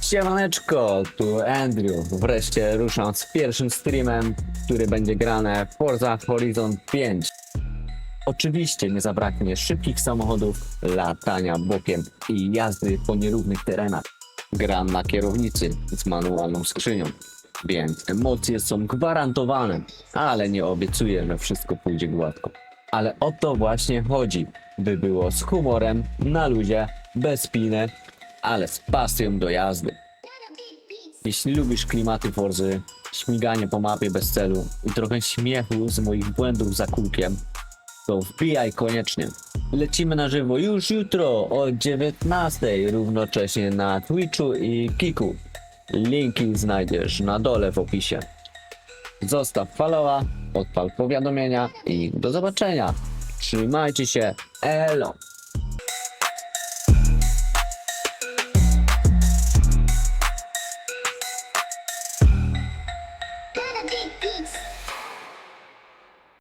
Siemaneczko, tu Andrew. Wreszcie ruszam z pierwszym streamem, który będzie grane Forza Horizon 5. Oczywiście nie zabraknie szybkich samochodów, latania bokiem i jazdy po nierównych terenach. Gram na kierownicy z manualną skrzynią, więc emocje są gwarantowane, ale nie obiecuję, że wszystko pójdzie gładko. Ale o to właśnie chodzi, by było z humorem, na luzie, bez piny, ale z pasją do jazdy. Jeśli lubisz klimaty Forzy, śmiganie po mapie bez celu i trochę śmiechu z moich błędów za kółkiem, to wbijaj koniecznie. Lecimy na żywo już jutro o 19 równocześnie na Twitchu i Kiku. Linki znajdziesz na dole w opisie. Zostaw followa, odpal powiadomienia i do zobaczenia. Trzymajcie się, elo! Renegade Beats.